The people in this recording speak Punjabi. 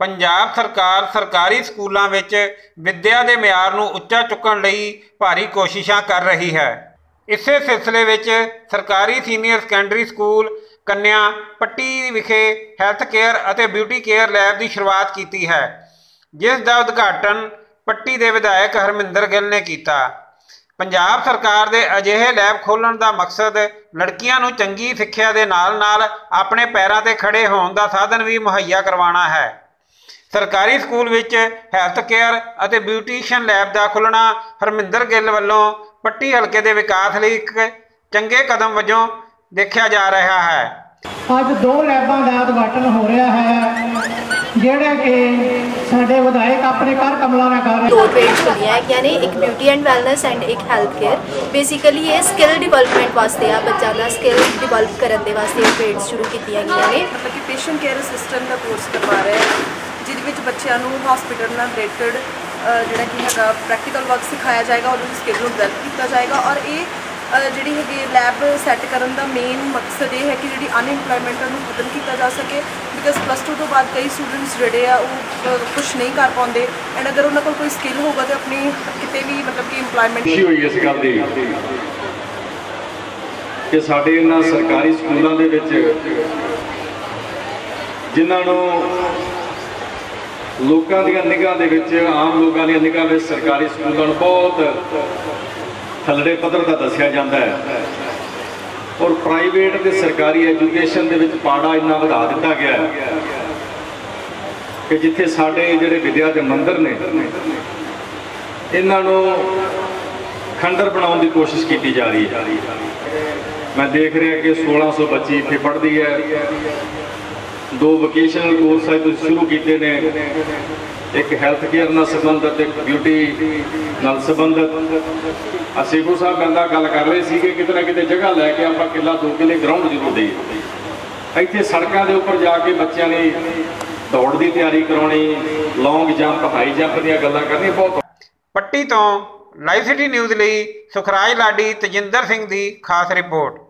ਪੰਜਾਬ ਸਰਕਾਰ ਸਰਕਾਰੀ ਸਕੂਲਾਂ ਵਿੱਚ ਵਿੱਦਿਆ ਦੇ ਮਿਆਰ ਨੂੰ ਉੱਚਾ ਚੁੱਕਣ ਲਈ ਭਾਰੀ ਕੋਸ਼ਿਸ਼ਾਂ ਕਰ ਰਹੀ ਹੈ। ਇਸੇ ਸਿਲਸਿਲੇ ਵਿੱਚ ਸਰਕਾਰੀ ਸੀਨੀਅਰ ਸੈਕੰਡਰੀ ਸਕੂਲ ਕੰਨਿਆ ਪੱਟੀ ਵਿਖੇ ਹੈਲਥ ਕੇਅਰ ਅਤੇ ਬਿਊਟੀ ਕੇਅਰ ਲੈਬ ਦੀ ਸ਼ੁਰੂਆਤ ਕੀਤੀ ਹੈ, ਜਿਸ ਦਾ ਉਦਘਾਟਨ ਪੱਟੀ ਦੇ ਵਿਧਾਇਕ ਹਰਮਿੰਦਰ ਗਿੱਲ ਨੇ ਕੀਤਾ। ਪੰਜਾਬ ਸਰਕਾਰ ਦੇ ਅਜਿਹੇ ਲੈਬ ਖੋਲ੍ਹਣ ਦਾ ਮਕਸਦ ਲੜਕੀਆਂ ਨੂੰ ਚੰਗੀ ਸਿੱਖਿਆ ਦੇ ਨਾਲ-ਨਾਲ ਆਪਣੇ ਪੈਰਾਂ ਤੇ ਖੜੇ ਹੋਣ ਦਾ ਸਾਧਨ ਵੀ ਮੁਹੱਈਆ ਕਰਵਾਉਣਾ ਹੈ। ਸਰਕਾਰੀ ਸਕੂਲ ਵਿੱਚ ਹੈਲਥ ਕੇਅਰ ਅਤੇ ਬਿਊਟੀਸ਼ੀਅਨ ਲੈਬ ਦਾ ਖੁੱਲ੍ਹਣਾ ਹਰਮਿੰਦਰ ਗਿੱਲ ਵੱਲੋਂ ਪੱਟੀ ਹਲਕੇ ਦੇ ਵਿਕਾਸ ਲਈ ਇੱਕ ਚੰਗੇ ਕਦਮ ਵਜੋਂ ਦੇਖਿਆ ਜਾ ਰਿਹਾ ਹੈ। ਅੱਜ ਦੋ ਲੈਬਾਂ ਦਾ ਉਦਘਾਟਨ ਹੋ ਰਿਹਾ ਹੈ ਜਿਹੜੇ ਕਿ ਸਾਡੇ ਵਿਧਾਇਕ ਆਪਣੇ ਘਰ ਕਮਲਾ ਨਾਲ ਕਰ ਰਹੇ ਦੋ ਪੇਜ ਖੁੱਲੀਆਂ ਹੈਗੀਆਂ ਨੇ ਇੱਕ ਬਿਊਟੀ ਐਂਡ ਵੈਲਨੈਸ ਐਂਡ ਇੱਕ ਹੈਲਥ ਕੇਅਰ ਬੇਸਿਕਲੀ ਇਹ ਸਕਿੱਲ ਡਿਵੈਲਪਮੈਂਟ ਵਾਸਤੇ ਆ ਬੱਚਿਆਂ ਦਾ ਸਕਿੱਲ ਡਿਵੈਲਪ ਕਰਨ ਦੇ ਵਾਸਤੇ ਇਹ ਪੇਜ ਸ਼ੁਰੂ ਕੀਤੀਆਂ ਗਈਆਂ ਨੇ। ਮਤਲਬ ਕਿ ਪੇਸ਼ੈਂਟ ਕੇਅਰ ਅਸਿਸਟੈਂਟ ਦਾ ਕੋਰਸ ਕਰਵਾ ਰਹੇ ਹਾਂ। ਜਿਹਦੇ ਵਿੱਚ ਬੱਚਿਆਂ ਨੂੰ ਹਸਪੀਟਲ ਨਾਲ ਰਿਲੇਟਡ ਜਿਹੜਾ ਕਿ ਹੈਗਾ ਪ੍ਰੈਕਟੀਕਲ ਵਰਕ ਸਿਖਾਇਆ ਜਾਏਗਾ, ਉਹਦੀ ਸਕਿੱਲ ਨੂੰ ਡਿਵੈਲਪ ਕੀਤਾ ਜਾਏਗਾ ਔਰ ਇਹ ਜਿਹੜੀ ਹੈਗੀ ਲੈਬ ਸੈੱਟ ਕਰਨ ਦਾ ਮੇਨ ਮਕਸਦ ਇਹ ਹੈ ਕਿ ਜਿਹੜੀ ਅਨਇੰਪਲੋਇਮੈਂਟ ਨੂੰ ਖਤਮ ਕੀਤਾ ਜਾ ਸਕੇ ਬਿਕਾਜ਼ ਪਲੱਸ 2 ਤੋਂ ਬਾਅਦ ਕਈ ਸਟੂਡੈਂਟਸ ਜਿਹੜੇ ਆ ਉਹ ਕੁਝ ਨਹੀਂ ਕਰ ਪਾਉਂਦੇ ਐਂਡ ਅਗਰ ਉਹਨਾਂ ਕੋਲ ਕੋਈ ਸਕਿੱਲ ਹੋਊਗਾ ਤੇ ਆਪਣੀ ਕਿਤੇ ਵੀ ਮਤਲਬ ਕਿ ਇੰਪਲੋਇਮੈਂਟ ਖੁਸ਼ੀ ਹੋਈ ਇਸ ਗੱਲ ਦੀ ਕਿ ਸਾਡੇ ਇਹਨਾਂ ਸਰਕਾਰੀ ਸਕੂਲਾਂ ਦੇ ਵਿੱਚ ਜਿਨ੍ਹਾਂ ਨੂੰ ਲੋਕਾਂ ਦੀਆਂ ਨਿਗਾਹ ਦੇ ਵਿੱਚ, ਆਮ ਲੋਕਾਂ ਦੀਆਂ ਨਿਗਾਹ ਵਿੱਚ ਸਰਕਾਰੀ ਸਕੂਲਾਂ ਨੂੰ ਬਹੁਤ ਥੱਲੜੇ ਪੱਧਰ ਦਾ ਦੱਸਿਆ ਜਾਂਦਾ ਹੈ। ਔਰ ਪ੍ਰਾਈਵੇਟ ਤੇ ਸਰਕਾਰੀ ਐਜੂਕੇਸ਼ਨ ਦੇ ਵਿੱਚ ਪਾੜਾ ਇੰਨਾ ਵਧਾ ਦਿੱਤਾ ਗਿਆ ਹੈ ਕਿ ਜਿੱਥੇ ਸਾਡੇ ਜਿਹੜੇ ਵਿਦਿਆ ਦੇ ਮੰਦਰ ਨੇ, ਇਹਨਾਂ ਨੂੰ ਖੰਡਰ ਬਣਾਉਣ ਦੀ ਕੋਸ਼ਿਸ਼ ਕੀਤੀ ਜਾ ਰਹੀ ਹੈ। ਮੈਂ ਦੇਖ ਰਿਹਾ ਕਿ 1600 ਬੱਚੀ ਇੱਥੇ ਪੜ੍ਹਦੀ ਹੈ। ਦੋ ਵੋਕੇਸ਼ਨਲ ਕੋਰਸ ਹੈ ਤੁਸੀਂ ਸ਼ੁਰੂ ਕੀਤੇ ਨੇ। ਇੱਕ ਹੈਲਥ ਕੇਅਰ ਨਾਲ ਸੰਬੰਧਿਤ, ਇੱਕ ਬਿਊਟੀ ਨਾਲ ਸੰਬੰਧਿਤ। ਅਸੀਂ ਸਾਹਿਬ ਬੰਦਾ ਗੱਲ ਕਰ ਰਹੇ ਸੀ ਕਿ ਕਿਤੇ ਨਾ ਕਿਤੇ ਜਗ੍ਹਾ ਲੈ ਕੇ ਆਪਾਂ ਕਿੱਲਾ ਦੋ ਕਿੱਲੇ ਗਰਾਊਂਡ ਜ਼ਰੂਰ ਦੇਈਏ। ਇੱਥੇ ਸੜਕਾਂ ਦੇ ਉੱਪਰ ਜਾ ਕੇ ਬੱਚਿਆਂ ਨੇ ਦੌੜ ਦੀ ਤਿਆਰੀ ਕਰਾਉਣੀ ਲੌਂਗ ਜੰਪ ਹਾਈ ਜੰਪ ਦੀਆਂ ਗੱਲਾਂ ਕਰਨੀਆਂ ਬਹੁਤ ਪੱਟੀ ਤੋਂ ਲਾਈਵ ਸਿਟੀ ਨਿਊਜ਼ ਲਈ ਸੁਖਰਾਜ ਲਾਡੀ ਤਜਿੰਦਰ ਸਿੰਘ ਦੀ ਖਾਸ ਰਿਪੋਰਟ।